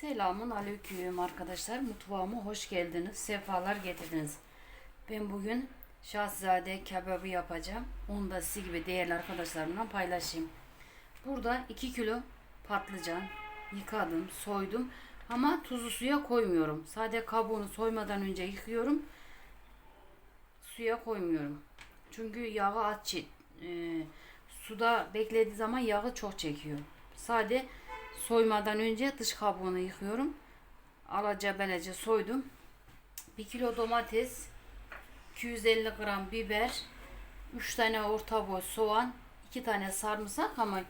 Selamun aleyküm arkadaşlar. Mutfağıma hoş geldiniz. Sefalar getirdiniz. Ben bugün şahzade kebabı yapacağım. Onu da sizi gibi değerli arkadaşlarımla paylaşayım. Burada 2 kilo patlıcan yıkadım, soydum. Ama tuzu suya koymuyorum. Sadece kabuğunu soymadan önce yıkıyorum. Suya koymuyorum. Çünkü yağı çek- e, suda beklediği zaman yağı çok çekiyor. Sade soymadan önce dış kabuğunu yıkıyorum. Alaca belece soydum. 1 kilo domates, 250 gram biber, 3 tane orta boy soğan, 2 tane sarımsak ama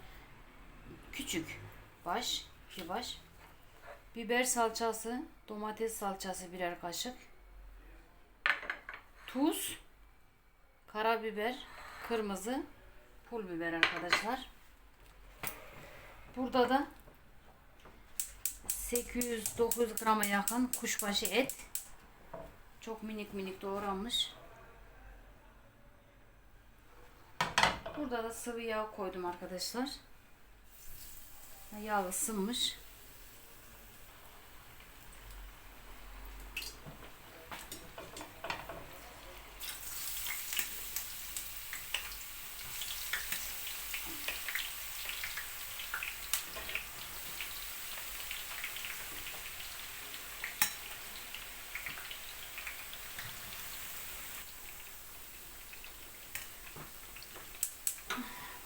küçük baş, iki baş. Biber salçası, domates salçası birer kaşık. Tuz, karabiber, kırmızı, pul biber arkadaşlar. Burada da 800-900 grama yakın kuşbaşı et. Çok minik minik doğranmış. Burada da sıvı yağ koydum arkadaşlar. Yağ ısınmış.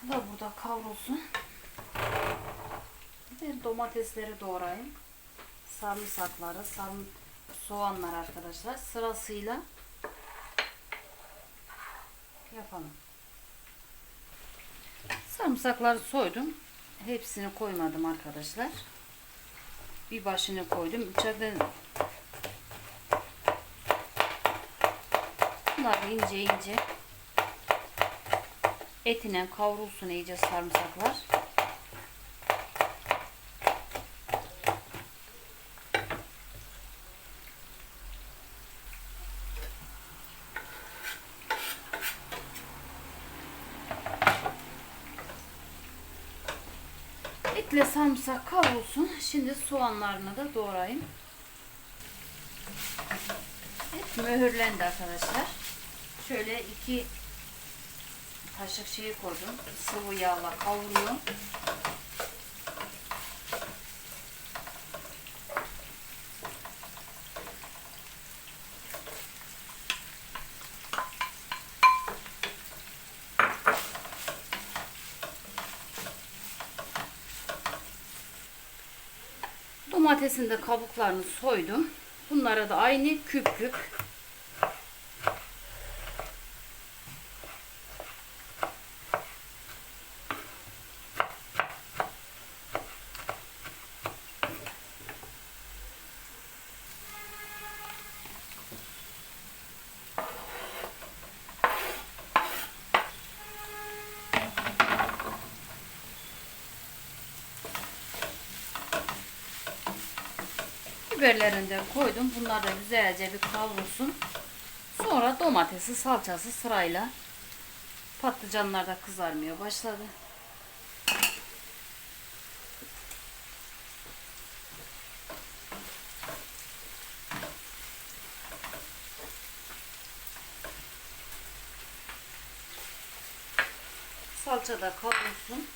Bu da burada kavrulsun. De domatesleri doğrayayım. Sarımsakları, sarım soğanlar arkadaşlar sırasıyla yapalım. Sarımsakları soydum. Hepsini koymadım arkadaşlar. Bir başını koydum. Bıçakla bunları ince ince etine kavrulsun iyice sarımsaklar. Etle sarımsak kavrulsun. Şimdi soğanlarını da doğrayayım. Et mühürlendi arkadaşlar. Şöyle iki kaşık şeyi koydum. Sıvı yağla kavuruyor. Domatesin de kabuklarını soydum. Bunlara da aynı küp küp Biberlerini de koydum. Bunlar da güzelce bir kavrulsun. Sonra domatesi, salçası sırayla patlıcanlar da kızarmaya başladı. Salça da kavrulsun.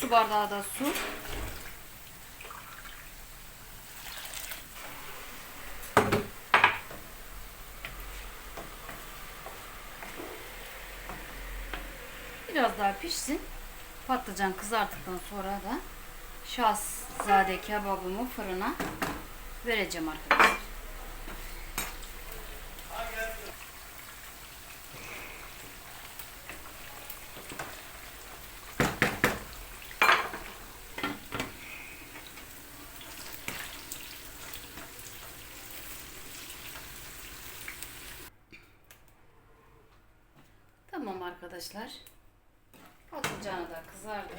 Su bardağı da su. Biraz daha pişsin. Patlıcan kızarttıktan sonra da şahzade kebabımı fırına vereceğim arkadaşlar. Tamam arkadaşlar. Patlıcanı da kızardı.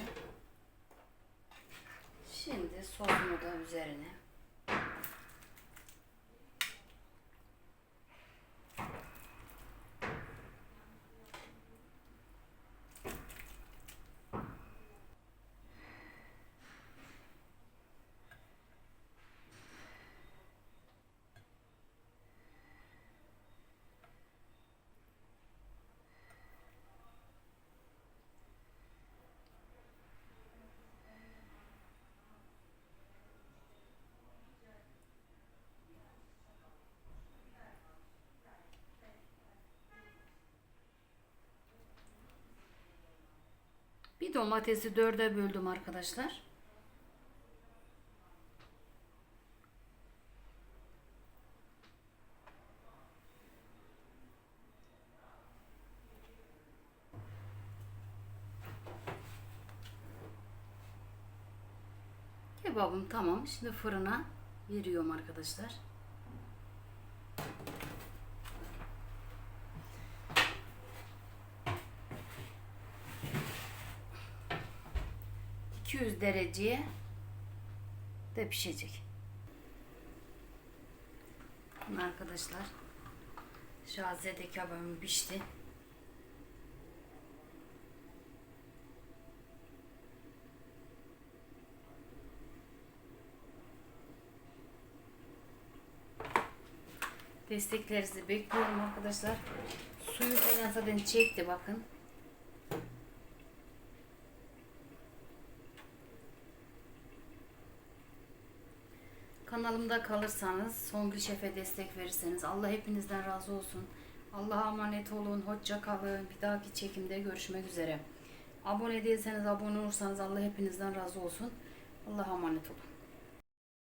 Şimdi sosunu da üzerine. Domatesi dörde böldüm arkadaşlar. Kebabım tamam. Şimdi fırına veriyorum arkadaşlar. ...200 dereceye de pişecek. Bakın Arkadaşlar... ...şahzede kebabım pişti. Desteklerinizi bekliyorum arkadaşlar. Suyu falan zaten çekti bakın. Kanalımda kalırsanız Songül Şef'e destek verirseniz Allah hepinizden razı olsun. Allah'a emanet olun. Hoşça kalın. Bir dahaki çekimde görüşmek üzere. Abone değilseniz abone olursanız Allah hepinizden razı olsun. Allah'a emanet olun.